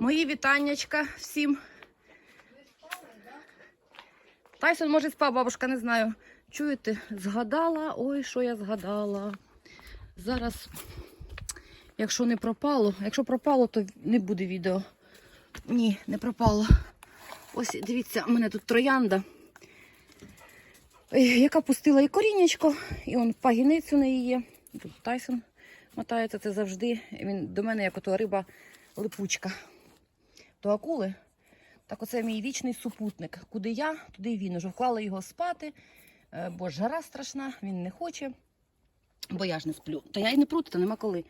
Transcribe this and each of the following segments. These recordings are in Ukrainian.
Мої вітаннячка всім. Тайсон, може, спав, бабушка, не знаю. Чуєте, згадала, ой, що я згадала. Зараз, якщо не пропало, якщо пропало, то не буде відео. Ні, не пропало. Ось дивіться, у мене тут троянда, яка пустила і корінечко, і он пагінець у неї є. Тут Тайсон мотається, це завжди. Він до мене, як ото риба липучка. До акули. Так оце мій вічний супутник. Куди я, туди він. Уже вклала його спати, е, бо жара страшна, він не хоче. Бо я ж не сплю. Та я й не прути, то нема коли.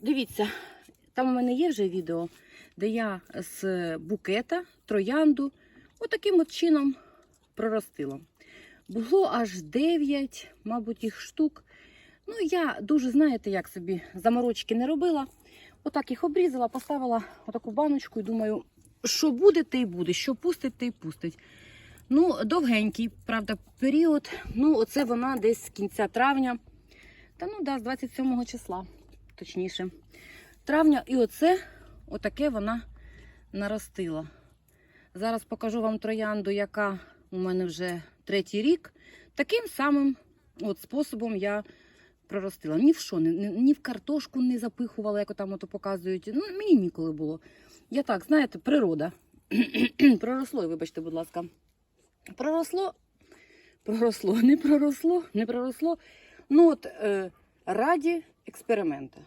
Дивіться, там у мене є вже відео, де я з букета, троянду, отаким от чином проростила. Було аж 9, мабуть, їх штук. Ну, я дуже, знаєте, як собі заморочки не робила. Отак їх обрізала, поставила отаку баночку і думаю, що буде, те й буде, що пустить, те й пустить. Ну, довгенький, правда, період. Ну, оце вона десь з кінця травня. Та ну да, з 27 числа, точніше. Травня, і оце, отаке вона наростила. Зараз покажу вам троянду, яка у мене вже третій рік. Таким самим от способом я проростила. Ні в що, ні, ні в картошку не запихувала, як там ото показують. Ну, мені ніколи було. Я так, знаєте, природа. Проросло, вибачте, будь ласка. Проросло, проросло, не проросло, не проросло. Ну от е, раді експерименту.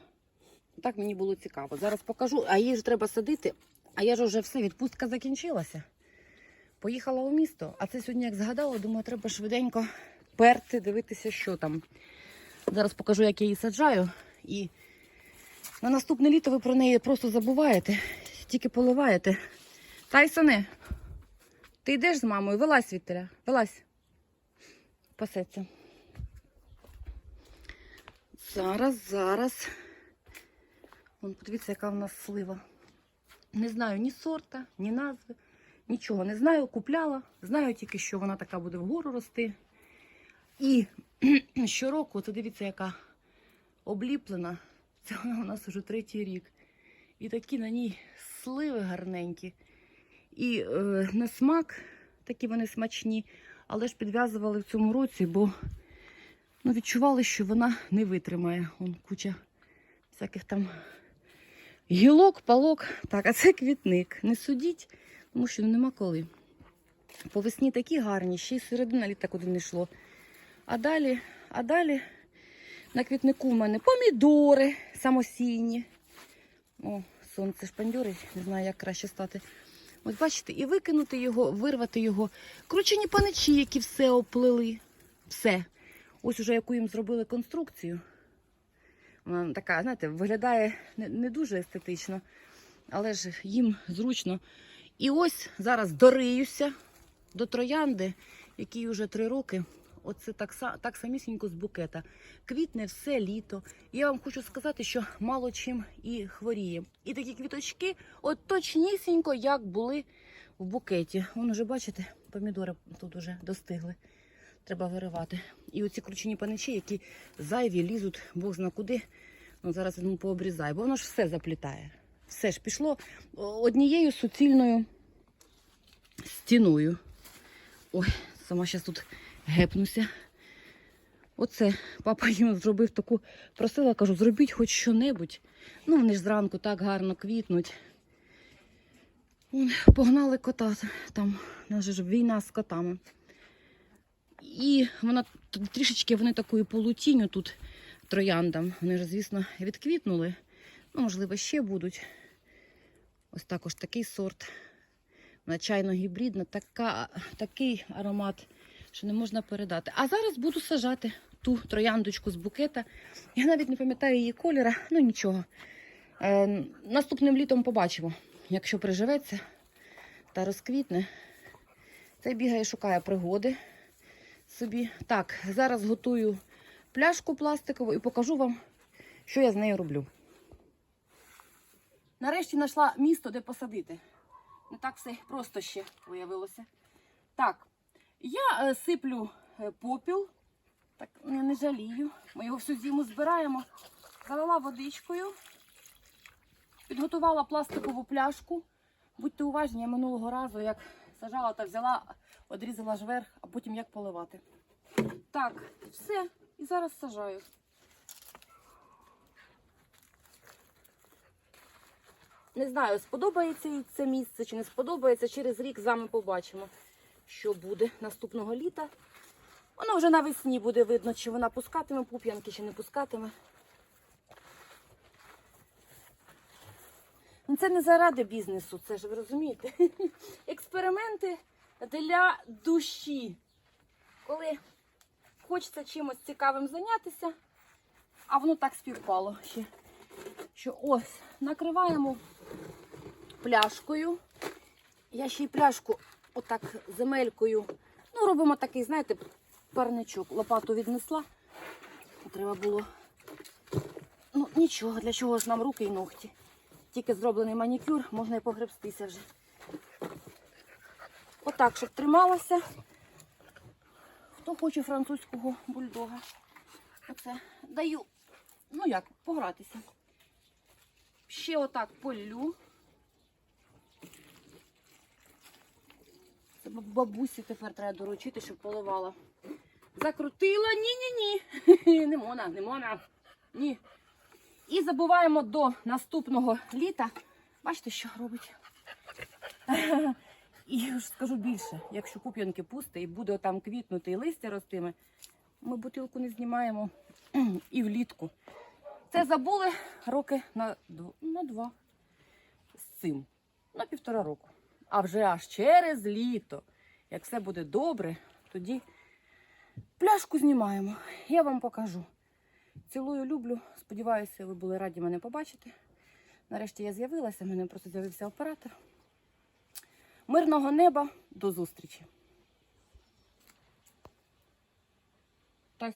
Так мені було цікаво. Зараз покажу, а її ж треба садити. А я ж вже все, відпустка закінчилася. Поїхала у місто, а це сьогодні, як згадала, думаю, треба швиденько перти, дивитися, що там. Зараз покажу, як я її саджаю. І на наступне літо ви про неї просто забуваєте, тільки поливаєте. Тайсоне, ти йдеш з мамою? Вилазь Вікторя, вилазь. Пасеться. Зараз, зараз. Вон, подивіться, яка в нас слива. Не знаю ні сорта, ні назви, нічого не знаю. Купляла. Знаю тільки, що вона така буде вгору рости. І щороку, це дивіться, яка обліплена. Це вона у нас вже третій рік. І такі на ній сливи гарненькі. І е, на смак такі вони смачні, але ж підв'язували в цьому році, бо ну, відчували, що вона не витримає. Вон куча всяких там гілок, палок. Так, а це квітник. Не судіть, тому що нема коли. По весні такі гарні, ще й середина літа куди не йшло. А далі, а далі на квітнику в мене помідори самосійні. О, сонце шпандьорить, не знаю, як краще стати. Ось бачите, і викинути його, вирвати його. Кручені паничі, які все оплели. Все. Ось уже яку їм зробили конструкцію. Вона така, знаєте, виглядає не, не дуже естетично, але ж їм зручно. І ось зараз дориюся до троянди, якій вже три роки. Оце так, так самісінько з букета. Квітне все літо. Я вам хочу сказати, що мало чим і хворіє. І такі квіточки, от точнісінько, як були в букеті. Вон уже, бачите, помідори тут уже достигли. Треба виривати. І оці кручені паничі, які зайві лізуть, Бог зна куди. Ну, зараз ну, пообрізаю, бо воно ж все заплітає. Все ж пішло однією суцільною стіною. Ой, сама зараз тут гепнуся. Оце папа їм зробив таку, просила, кажу, зробіть хоч що-небудь. Ну, вони ж зранку так гарно квітнуть. Погнали кота там, у нас ж війна з котами. І вона трішечки вони такою полутінню тут трояндам. Вони ж, звісно, відквітнули. Ну, можливо, ще будуть. Ось також такий сорт. Вона чайно-гібридна, така, такий аромат, що не можна передати. А зараз буду сажати ту трояндочку з букета. Я навіть не пам'ятаю її кольора, ну нічого. Е, наступним літом побачимо, якщо приживеться та розквітне. Цей бігає, шукає пригоди собі. Так, зараз готую пляшку пластикову і покажу вам, що я з нею роблю. Нарешті знайшла місто, де посадити. Не так все просто ще виявилося. Так, я е, сиплю е, попіл. Так, не жалію. Ми його всю зиму збираємо. Залила водичкою. Підготувала пластикову пляшку. Будьте уважні, я минулого разу, як сажала та взяла, одрізала ж верх, а потім як поливати. Так, все. І зараз сажаю. Не знаю, сподобається їй це місце чи не сподобається. Через рік з вами побачимо, що буде наступного літа. Воно вже навесні буде видно, чи вона пускатиме пуп'янки, чи не пускатиме. Ну, Це не заради бізнесу, це ж ви розумієте. Експерименти для душі. Коли хочеться чимось цікавим зайнятися, а воно так співпало ще. Що ось накриваємо пляшкою. Я ще й пляшку отак земелькою. Ну, робимо такий, знаєте, парничок. Лопату віднесла. Треба було. Ну, нічого, для чого ж нам руки і ногті. Тільки зроблений манікюр, можна і погребстися вже. Отак, щоб трималося. Хто хоче французького бульдога? Оце даю. Ну як, погратися. Ще отак полю. Це баб- бабусі тепер треба доручити, щоб поливала. Закрутила. Ні-ні-ні. Не можна, не можна. Ні. І забуваємо до наступного літа. Бачите, що робить? І ж скажу більше, якщо пуп'янки пусте і буде там квітнути і листя ростиме, ми бутилку не знімаємо і влітку. Це забули роки на, на два з цим, на півтора року. А вже аж через літо, як все буде добре, тоді пляшку знімаємо. Я вам покажу. Цілую, люблю. Сподіваюся, ви були раді мене побачити. Нарешті я з'явилася, в мене просто з'явився оператор. Мирного неба, до зустрічі!